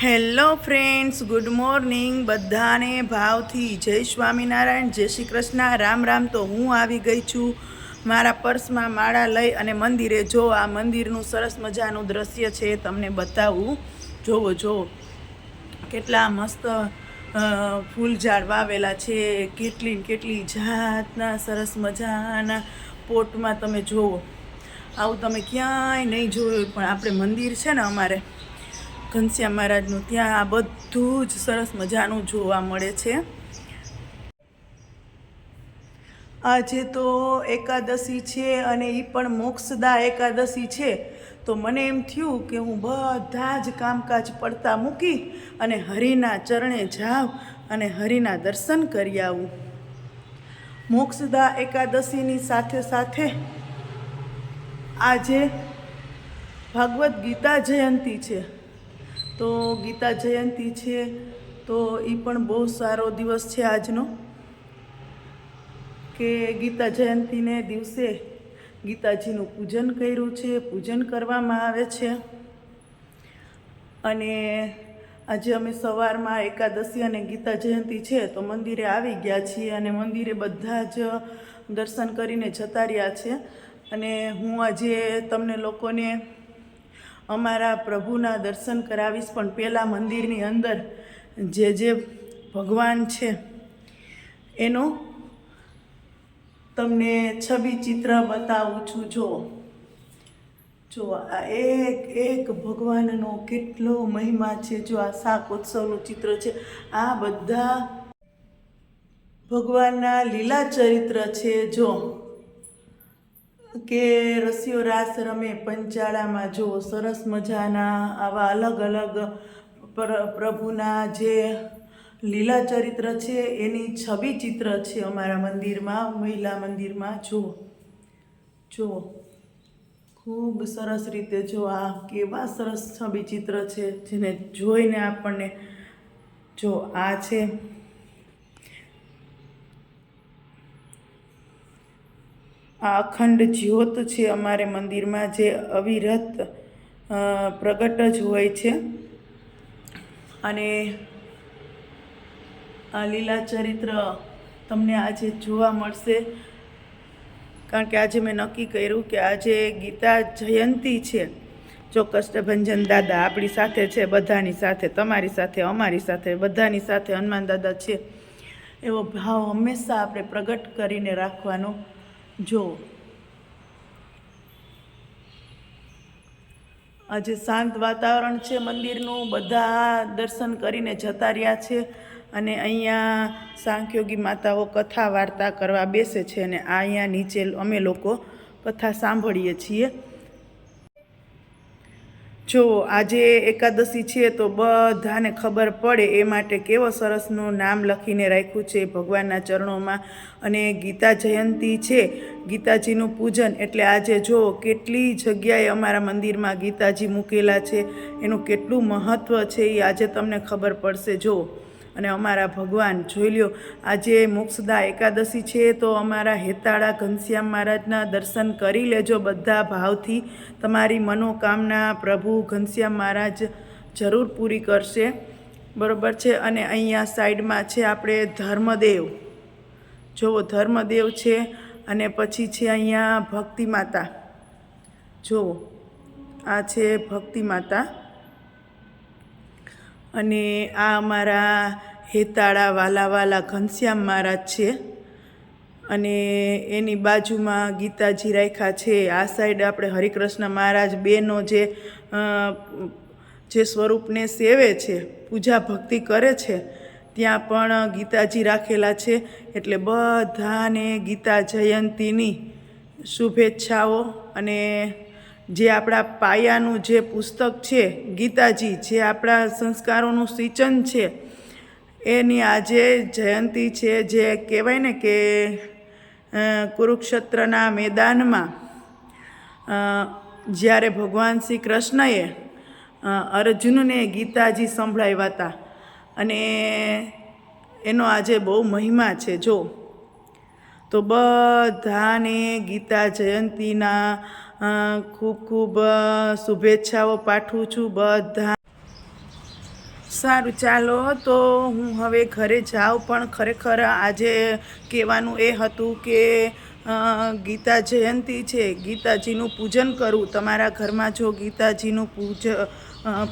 Hello friends, good morning બધાને ભાવથી. જય સ્વામિનારાયણ, જય શ્રી કૃષ્ણ. રામ રામ તો હું આવી ગઈ છું. મારા પર્સમાં માળા લઈ અને મંદિરે જો આ મંદિરનું સરસ મજાનું દ્રશ્ય છે, તમને બતાવું. જોવો જો કેટલા મસ્ત ફૂલ ફૂલઝાડ વાવેલા છે. કેટલી કેટલી જાતના સરસ મજાના પોટમાં તમે જોવો આવું તમે ક્યાંય નહીં જોયું, પણ આપણે મંદિર છે ને અમારે ઘનશ્યામ મહારાજનું, ત્યાં આ બધું જ સરસ મજાનું જોવા મળે છે. આજે તો એકાદશી છે અને એ પણ મોક્ષદા એકાદશી છે. તો મને એમ થયું કે હું બધા જ કામકાજ પડતા મૂકી અને હરિના ચરણે જાઉં અને હરિના દર્શન કરી આવું. મોક્ષદા એકાદશીની સાથે સાથે આજે ભાગવત ગીતા જયંતી છે. તો ગીતા જયંતી છે, તો એ પણ બહુ સારો દિવસ છે આજનો. કે ગીતા જયંતીને દિવસે ગીતાજીનું પૂજન કર્યું છે, પૂજન કરવામાં આવે છે. અને આજે અમે સવારમાં એકાદશી અને ગીતા જયંતી છે, તો મંદિરે આવી ગયા છીએ અને મંદિરે બધા જ દર્શન કરીને જતા રહ્યા છે. અને હું આજે તમને લોકોને અમારા પ્રભુના દર્શન કરાવીશ, પણ પહેલાં મંદિરની અંદર જે જે ભગવાન છે, એનો તમને છબી ચિત્ર બતાવું છું. જો જો આ એક એક ભગવાનનો કેટલો મહિમા છે. જો આ શાક ઉત્સવનું ચિત્ર છે, આ બધા ભગવાનના લીલા ચરિત્ર છે. જો કે રસિયો રાસ રમે પંચાળામાં જો સરસ મજાના આવા અલગ અલગ પર- પ્રભુના જે લીલા ચરિત્ર છે, એની છબી ચિત્ર છે અમારા મંદિરમાં, મહિલા મંદિરમાં, જો જો. ખૂબ સરસ રીતે જો આ કેવા સરસ છબી ચિત્ર છે, જેને જોઈને આપણને જો આ છે. આ અખંડ જ્યોત છે અમારે મંદિરમાં જે અવિરત પ્રગટ જ હોય છે. અને આ લીલા ચરિત્ર તમને આજે જોવા મળશે. કારણ કે આજે મેં નક્કી કર્યું કે આજે ગીતા જયંતી છે. જો કષ્ટભંજન દાદા આપણી સાથે છે, બધાની સાથે, તમારી સાથે, અમારી સાથે, બધાની સાથે હનુમાન દાદા છે. એવો ભાવ હંમેશા આપણે પ્રગટ કરીને રાખવાનો. જો. આજે શાંત વાતાવરણ છે મંદિરનું, બધા દર્શન કરીને જતા રહ્યા છે અને અહીંયા સાંખ્યોગી માતાઓ કથા વાર્તા કરવા બેસે છે અને અહીંયા નીચે અમે લોકો કથા સાંભળીએ છીએ. જો આજે એકાદશી છે તો બધાને ખબર પડે એ માટે કેવો સરસનું નામ લખીને રાખ્યું છે ભગવાનના ચરણોમાં. અને ગીતા જયંતી છે, ગીતાજીનું પૂજન એટલે આજે જો કેટલી જગ્યાએ અમારા મંદિરમાં ગીતાજી મૂકેલા છે, એનું કેટલું મહત્ત્વ છે એ આજે તમને ખબર પડશે. જો અને અમારા ભગવાન જોઈ લ્યો, આજે મોક્ષદા એકાદશી છે, તો અમારા હેતાળા ઘનશ્યામ મહારાજના દર્શન કરી લેજો બધા ભાવથી. તમારી મનોકામના પ્રભુ ઘનશ્યામ મહારાજ જરૂર પૂરી કરશે. બરોબર છે? અને અહીંયા સાઈડમાં છે આપણે ધર્મદેવ. જુઓ ધર્મદેવ છે અને પછી છે અહીંયા ભક્તિ માતા. જુઓ આ છે ભક્તિ માતા. અને આ અમારા હેતાળા વાલા વાલા ઘનશ્યામ મહારાજ છે. અને એની બાજુમાં ગીતાજી રાખ્યા છે. આ સાઈડ આપણે હરિકૃષ્ણ મહારાજ બેનો જે જે સ્વરૂપને સેવે છે, પૂજા ભક્તિ કરે છે, ત્યાં પણ ગીતાજી રાખેલા છે. એટલે બધાને ગીતા જયંતીની શુભેચ્છાઓ અને જે આપણા પાયાનું જે પુસ્તક છે, ગીતાજી, જે આપણા સંસ્કારોનું સિંચન છે, એની આજે જયંતી છે, જે કહેવાય ને કે કુરુક્ષેત્રના મેદાનમાં જ્યારે ભગવાન શ્રી કૃષ્ણએ અર્જુનને ગીતાજી સંભળાવ્યા હતા. અને એનો આજે બહુ મહિમા છે, જો. તો બધાને ગીતા જયંતીના ખૂબ ખૂબ શુભેચ્છાઓ પાઠવું છું બધા. સારું, ચાલો તો હું હવે ઘરે જાઉં, પણ ખરેખર આજે કહેવાનું એ હતું કે ગીતા જયંતી છે, ગીતાજીનું પૂજન કરવું તમારા ઘરમાં જો ગીતાજીનું પૂજ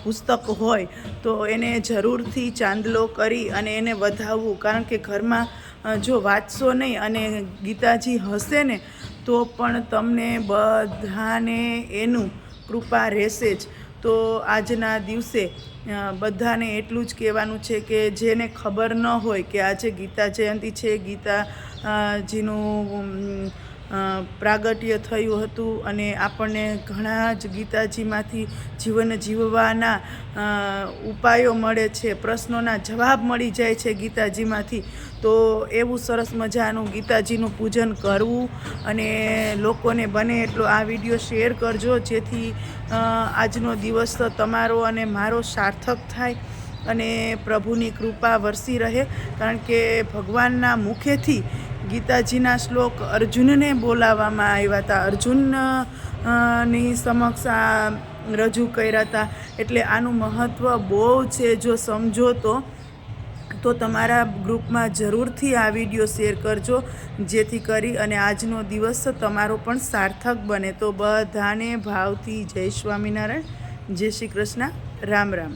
પુસ્તક હોય, તો એને જરૂરથી ચાંદલો કરી અને એને વધાવવું કારણ કે ઘરમાં જો વાંચશો નહીં અને ગીતાજી હશે ને તો પણ તમને બધાને એનું કૃપા રહેશે જ. તો આજના દિવસે બધાને એટલું જ કહેવાનું છે કે જેને ખબર ન હોય કે આજે ગીતા જયંતી છે ગીતા અ, જીનું ઉમ, અ, પ્રાગટ્ય થયું હતું અને આપણને ઘણા જ ગીતાજીમાંથી જીવન જીવવાના ઉપાયો મળે છે, પ્રશ્નોના જવાબ મળી જાય છે ગીતાજીમાંથી. તો એવું સરસ મજાનું ગીતાજીનું પૂજન કરવું અને લોકોને બને એટલો આ વીડિયો શેર કરજો, જેથી આજનો દિવસ તમારો અને મારો સાર્થક થાય અને પ્રભુની કૃપા વરસી રહે. કારણ કે ભગવાનના મુખેથી ગીતાજીના શ્લોક અર્જુનને બોલાવવામાં આવ્યા હતા. અર્જુનની સમક્ષ આ રજૂ કર્યા હતા. એટલે આનું મહત્ત્વ બહુ છે. જો સમજો તો તો તમારા ગ્રુપમાં જરૂરથી આ વીડિયો શેર કરજો, જેથી કરી અને આજનો દિવસ તમારો પણ સાર્થક બને. તો બધાને ભાવથી જય સ્વામિનારાયણ. જય શ્રી કૃષ્ણ. રામ રામ.